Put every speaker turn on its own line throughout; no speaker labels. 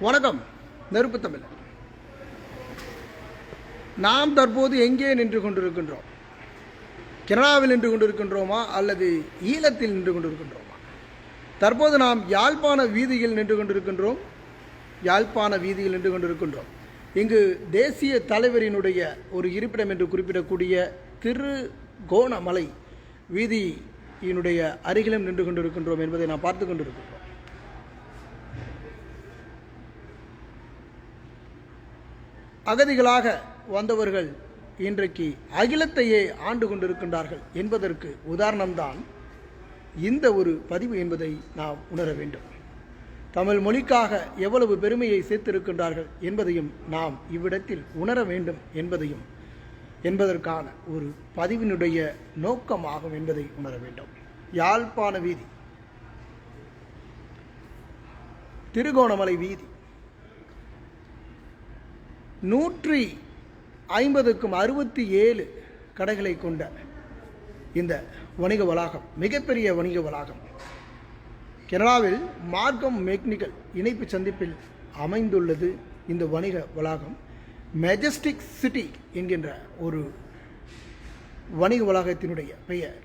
வணக்கம். நெருப்பு தமிழ். நாம் தற்போது எங்கே நின்று கொண்டிருக்கின்றோம்? கனடாவில் நின்று கொண்டிருக்கின்றோமா? அல்லது ஈழத்தில் நின்று கொண்டிருக்கின்றோமா? தற்போது நாம் யாழ்ப்பாண வீதியில் நின்று கொண்டிருக்கின்றோம். யாழ்ப்பாண வீதியில் நின்று கொண்டிருக்கின்றோம். இங்கு தேசிய தலைவரினுடைய ஒரு இருப்பிடம் என்று குறிப்பிடக்கூடிய திரு கோணமலை வீதியினுடைய அருகிலும் நின்று கொண்டிருக்கின்றோம் என்பதை நாம் பார்த்து கொண்டிருக்கின்றோம். அகதிகளாக வந்தவர்கள் இன்றைக்கு அகிலத்தையே ஆண்டு கொண்டிருக்கின்றார்கள் என்பதற்கு உதாரணம்தான் இந்த ஒரு பதிவு என்பதை நாம் உணர வேண்டும். தமிழ் மொழிக்காக எவ்வளவு பெருமையை சேர்த்திருக்கின்றார்கள் என்பதையும் நாம் இவ்விடத்தில் உணர வேண்டும் என்பதையும் என்பதற்கான ஒரு பதிவினுடைய நோக்கமாகும் என்பதை உணர வேண்டும். யாழ்ப்பாண வீதி திருகோணமலை வீதி நூற்றி ஐம்பதுக்கும் அறுபத்தி ஏழு கடைகளை கொண்ட இந்த வணிக வளாகம் மிகப்பெரிய வணிக வளாகம். கனடாவில் மார்க்கம் மெக்னிக்கல் இணைப்பு சந்திப்பில் அமைந்துள்ளது இந்த வணிக வளாகம். மெஜஸ்டிக் சிட்டி என்கின்ற ஒரு வணிக வளாகத்தினுடைய பெயர்.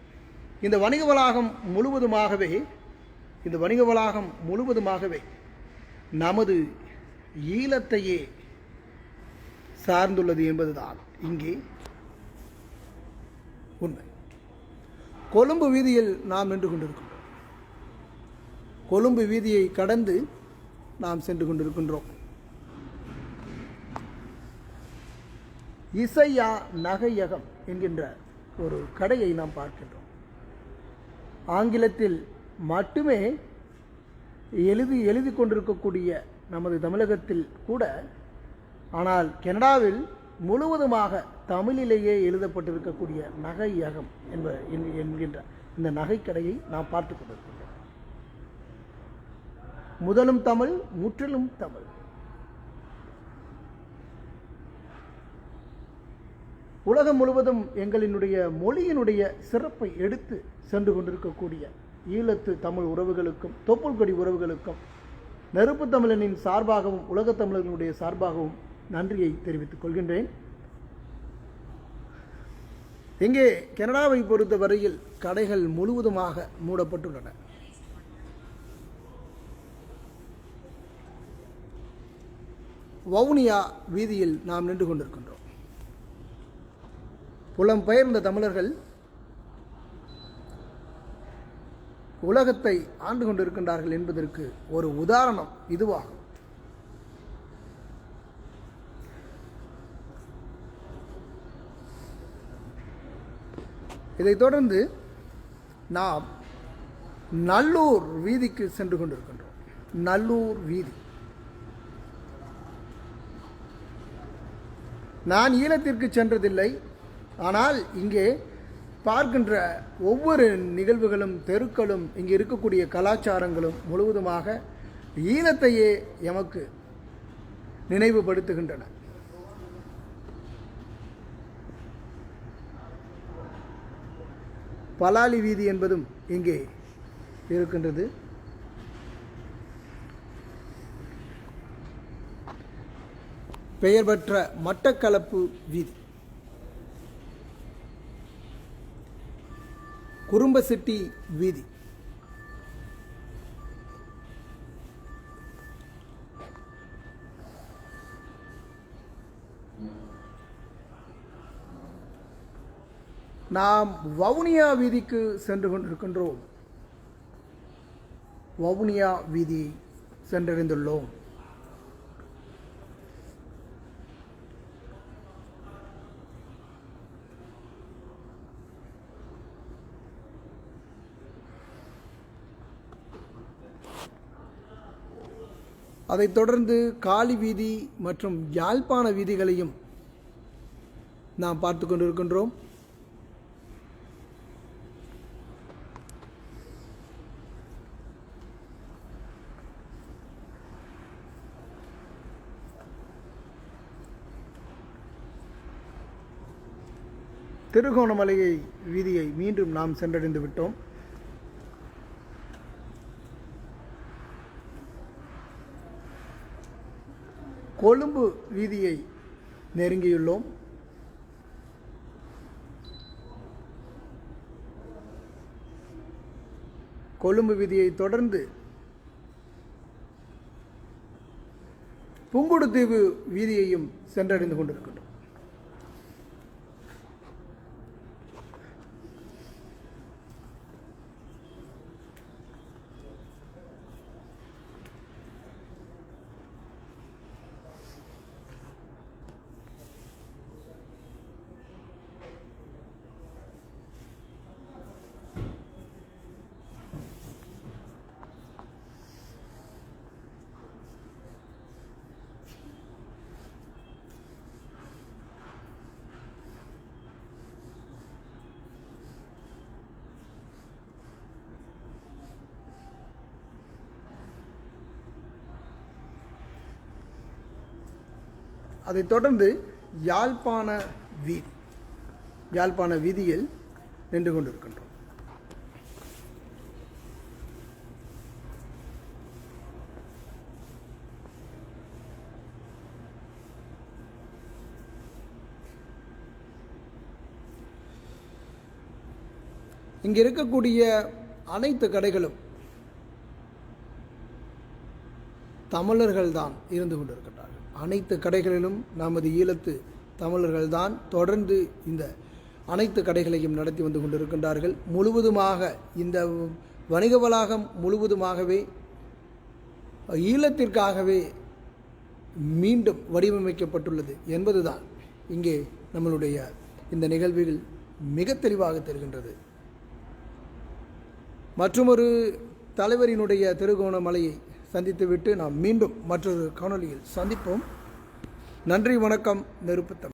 இந்த வணிக வளாகம் முழுவதுமாகவே இந்த வணிக வளாகம் முழுவதுமாகவே நமது ஈழத்தையே சார்ந்துள்ளது என்பதுதான். இங்கே உண்மை. கொழும்பு வீதியில் நாம் நின்று கொண்டிருக்கின்றோம். கொழும்பு வீதியை கடந்து நாம் சென்று கொண்டிருக்கின்றோம். இசையா நகையகம் என்கின்ற ஒரு கடையை நாம் பார்க்கின்றோம். ஆங்கிலத்தில் மட்டுமே எழுதி எழுதி கொண்டிருக்கக்கூடிய நமது தமிழகத்தில் கூட ஆனால் கனடாவில் முழுவதுமாக தமிழிலேயே எழுதப்பட்டிருக்கக்கூடிய நகையகம் என்ப என்கின்ற இந்த நகைக்கடையை நாம் பார்த்து கொண்டிருக்கின்றோம். முதலும் தமிழ் முற்றிலும் தமிழ். உலகம் முழுவதும் எங்களினுடைய மொழியினுடைய சிறப்பை எடுத்து சென்று கொண்டிருக்கக்கூடிய ஈழத்து தமிழ் உறவுகளுக்கும் தொப்புள்கொடி உறவுகளுக்கும் நெருப்பு தமிழனின் சார்பாகவும் உலகத் தமிழர்களுடைய சார்பாகவும் நன்றியை தெரிவித்துக் கொள்கின்றேன். இங்கே கனடாவை பொறுத்தவரையில் கடைகள் முழுவதுமாக மூடப்பட்டுள்ளன. வவுனியா வீதியில் நாம் நின்று கொண்டிருக்கின்றோம். புலம்பெயர்ந்த தமிழர்கள் உலகத்தை ஆண்டு கொண்டிருக்கின்றார்கள் என்பதற்கு ஒரு உதாரணம் இதுவாகும். இதைத் தொடர்ந்து நாம் நல்லூர் வீதிக்கு சென்று கொண்டிருக்கின்றோம். நல்லூர் வீதி. நான் ஈழத்திற்கு சென்றதில்லை. ஆனால் இங்கே பார்க்கின்ற ஒவ்வொரு நிகழ்வுகளும் தெருக்களும் இங்கே இருக்கக்கூடிய கலாச்சாரங்களும் முழுவதுமாக ஈழத்தையே எமக்கு நினைவுபடுத்துகின்றன. பலாலி வீதி என்பதும் இங்கே இருக்கின்றது. பெயர் பெற்ற மட்டக்களப்பு வீதி. குறும்பசிட்டி வீதி. நாம் வவுனியா வீதிக்கு சென்று கொண்டிருக்கின்றோம். வவுனியா வீதி சென்றடைந்துள்ளோம். அதைத் தொடர்ந்து காளி வீதி மற்றும் யாழ்ப்பாண வீதிகளையும் நாம் பார்த்து கொண்டிருக்கின்றோம். திருகோணமலையை வீதியை மீண்டும் நாம் சென்றடைந்து விட்டோம். கொழும்பு வீதியை நெருங்கியுள்ளோம். கொழும்பு வீதியை தொடர்ந்து புங்குடுதீவு வீதியையும் சென்றடைந்து கொண்டிருக்கின்றோம். அதைத் தொடர்ந்து யாழ்ப்பாண வீதி யாழ்ப்பாண வீதியில் நின்று கொண்டிருக்கின்றோம். இங்கே இருக்கக்கூடிய அனைத்து கடைகளும் தமிழர்கள் தான் இருந்து கொண்டிருக்கின்றார்கள். அனைத்து கடைகளிலும் நமது ஈழத்து தமிழர்கள்தான் தொடர்ந்து இந்த அனைத்து கடைகளையும் நடத்தி வந்து கொண்டிருக்கின்றார்கள். முழுவதுமாக இந்த வணிக வளாகம் முழுவதுமாகவே ஈழத்திற்காகவே மீண்டும் வடிவமைக்கப்பட்டுள்ளது என்பதுதான் இங்கே நம்மளுடைய இந்த நிகழ்வில் மிக தெளிவாக தெரிகின்றது. மற்றொரு தலைவரினுடைய திருகோணமலையை சந்தித்துவிட்டு நாம் மீண்டும் மற்றொரு காணொளியில் சந்திப்போம். நன்றி வணக்கம் நெருப்புத்தம்